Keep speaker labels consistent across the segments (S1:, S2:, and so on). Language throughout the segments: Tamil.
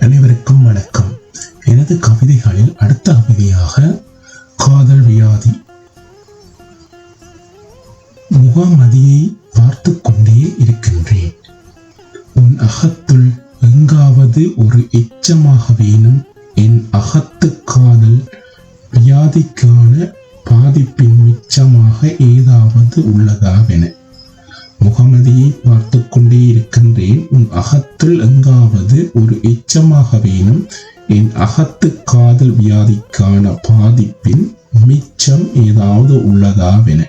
S1: அனைவருக்கும் வணக்கம். எனது கவிதைகளில் அடுத்த கவிதையாக காதல் வியாதி. முகமதியை பார்த்து கொண்டே இருக்கின்றேன். உன் அகத்துள் எங்காவது ஒரு எச்சமாக வேணும். என் அகத்து காதல் வியாதிக்கான பாதிப்பின் மிச்சமாக ஏதாவது உள்ளதாவென முகமதியை பார்த்து கொண்டே இருக்கின்றேன். உன் அகத்துள் எங்காவது ஒரு எச்சமாக வேணும். என் அகத்து காதல் வியாதிக்கான பாதிப்பின் மிச்சம் ஏதாவது உள்ளதாவென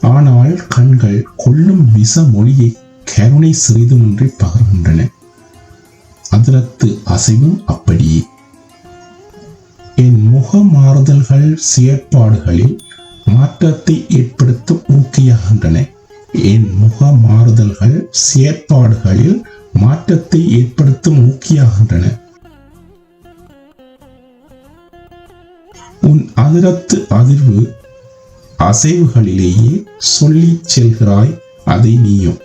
S1: ஆனால் கண்கள் கொள்ளும் விச மொழியை கருணை சிறிதுமின்றி பகர்கின்றன. அதிரத்து அசைவும் அப்படியே. என் முக மாறுதல்கள் செயற்பாடுகளில் மாற்றத்தை ஏற்படுத்தும் ஊக்கியாகின்றன என் முக மாறுதல்கள் செயற்பாடுகளில் மாற்றத்தை ஏற்படுத்தும் ஊக்கியாகின்றன உன் அதிரத்து அதிர்வு அசைவுகளிலேயே சொல்லிச் செல்கிறாய் அதை நீயும்.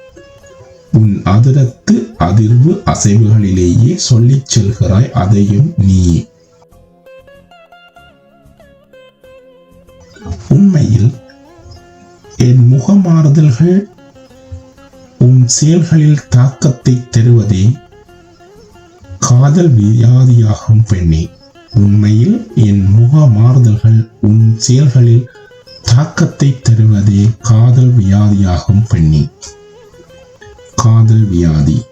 S1: உன் அதிரத்து அதிர்வு அசைவுகளிலேயே சொல்லிச் செல்கிறாய் அதையும் நீயே உண்மையில் என் முகமாறுதல்கள் உன் செயல்களில் தாக்கத்தை தருவதே காதல் வியாதியாகும் பெண்ணே. உண்மையில் என் முக மாறுதல்கள் உன் செயல்களில் தாக்கத்தை தருவதே காதல் வியாதியாகும் பெண்ணே. காதல் வியாதி.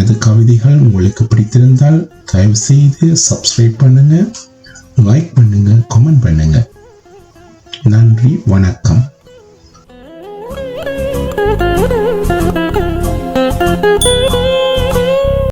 S1: எனது கவிதைகள் உங்களுக்கு பிடித்திருந்தால் தயவு செய்து சப்ஸ்கிரைப் பண்ணுங்க லைக் பண்ணுங்க கமெண்ட் பண்ணுங்க. நன்றி வணக்கம்.